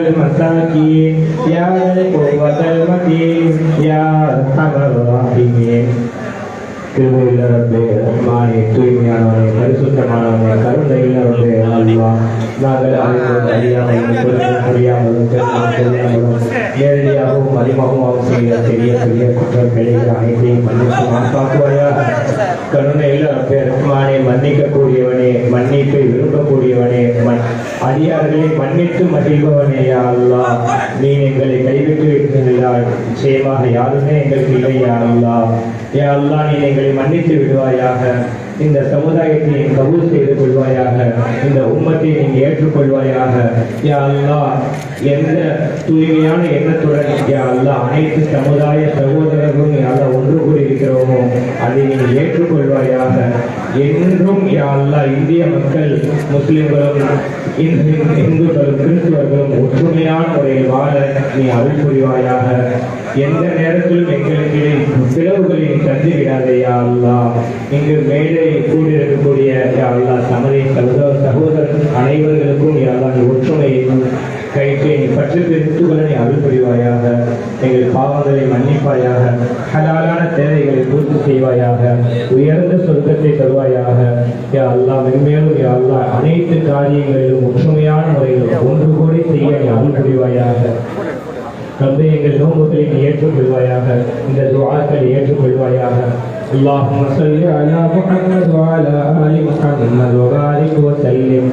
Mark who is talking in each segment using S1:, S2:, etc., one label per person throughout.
S1: المساكين يا ذا القوة المتين يا أرحم الراحمين கிருபையில் ரப்பே ரஹ்மானே தூய்மையானவனே பரிசுத்தமானவனே கருணையில் ரப்பே அல்வா நாங்கள் அறிந்தது அறியாமலும் புரிந்தும் புரியாமலும் தெரிந்தும் தெரியாமலும் நேரடியாகவும் மறைமுகமாகவும் செய்த பெரிய பெரிய குற்றம் பிழைகள் அனைத்தையும் மன்னித்து மாற்றாக்குவாயாக கருணையில் ரப்பே ரஹ்மானே மன்னிக்கக்கூடியவனே மன்னிப்பை விரும்பக்கூடியவனே மன் அடியார்களை மன்னித்து மகிழ்பவனே யா நீ எங்களை கைவிட்டு விட்டாய் நிச்சயமாக யாருமே எங்களுக்கு இல்லை யா அல்லாஹ். அல்லா நீ எங்களை மன்னித்து விடுவாயாக. இந்த சமுதாயத்தை நீ கபூல் செய்து கொள்வாயாக. இந்த உம்மத்தை நீ ஏற்றுக்கொள்வாயாக யா அல்லா எந்த தூய்மையான எண்ணத்துடன் யா அல்லா அனைத்து சமுதாய சகோதரர்களும் யாரா ஒன்று கூடி இருக்கிறோமோ அதை நீ ஏற்றுக்கொள்வாயாக என்றும் யா இந்திய மக்கள் முஸ்லிம்களும் இந்து- இந்துக்களும் கிறிஸ்துவர்களும் ஒற்றுமையான முறையில் வாழ நீ அருள் புரிவாயாக. எந்த நேரத்திலும் எங்களுக்கு பிளவுகளை தந்து விடாதே யா இங்கு மேலே கூடியிருக்கக்கூடிய யா அல்லாஹ் சமதி சகோதர சகோதரன் அனைவர்களுக்கும் யா நீ ஒற்றுமையை கைக்கு நீ பற்றி பிரித்துகளை நீ அருள் புரிவாயாக. எங்கள் பாவங்களை மன்னிப்பாயாக. ஹலாலான தேவைகளை செய்வாயாக உயர்ந்த சொர்க்கத்தை தருவாயாக. யா அல்லாஹ் மென்மேலும் யா அல்லாஹ் அனைத்து காரியங்களிலும் ஒற்றுமையான முறையில் ஒன்று கூடி செய்ய நீ அருள் புரிவாயாக. ரப்பே எங்கள் நோம்புகளை நீ ஏற்றுக்கொள்வாயாக இந்த துவாக்களை ஏற்றுக்கொள்வாயாக. اللهم صل على محمد وعلى آل محمد وبارك وسلم.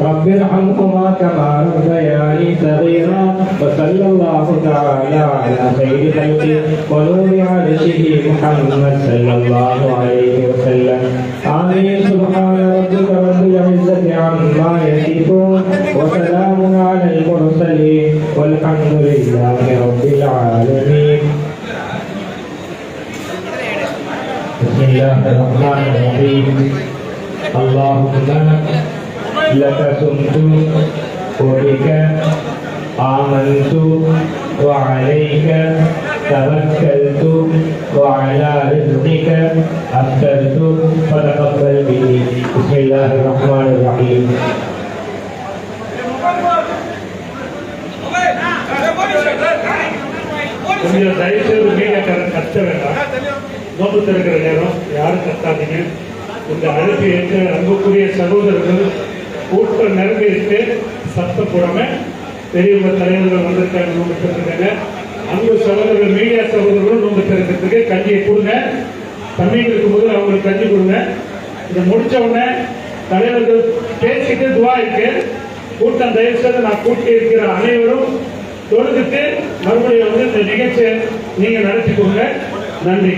S1: رب ارحمهما كما ربياني صغيرا وصلى الله تعالى على خير خلقه ونور عرشه محمد صلى الله عليه وسلم. آمين. سبحان ربك رب العزة عما يصفون وسلام على المرسلين والحمد لله رب العالمين بسم الله الرحمن الرحيم اللهم لك سمت وبك آمنت وعليك توكلت وعلى رزقك أفطرت فتقبل مني بسم الله الرحمن الرحيم
S2: கொஞ்சம் தயவுசெய்து மீடியாக்காரன் கத்த வேண்டாம் நோக்கு திறக்கிற நேரம் யாரும் கத்தாதீங்க? இந்த அழைப்பு ஏற்ற அன்புக்குரிய சகோதரர்கள் கூட்டம் நிரம்பி இருக்கு சத்தம் போடாம பெரியவங்க தலைவர்கள் வந்திருக்காங்க நோம்பு திறந்துருக்காங்க. அன்பு சகோதரர்கள் மீடியா சகோதரர்களும் நோம்பு திறக்கிறதுக்கு கஞ்சியை கொடுங்க. தண்ணீர் இருக்கும்போது அவங்களுக்கு கஞ்சி கொடுங்க. இதை முடிச்ச உடனே தலைவர்கள் பேசிட்டு துவா இருக்கு. கூட்டம் தயவு செய்து நான் கூட்டி இருக்கிற அனைவரும் தொழுதுட்டு மறுபடியும் வந்து இந்த நிகழ்ச்சியை நீங்க நடத்தி கொடுங்க நன்றி.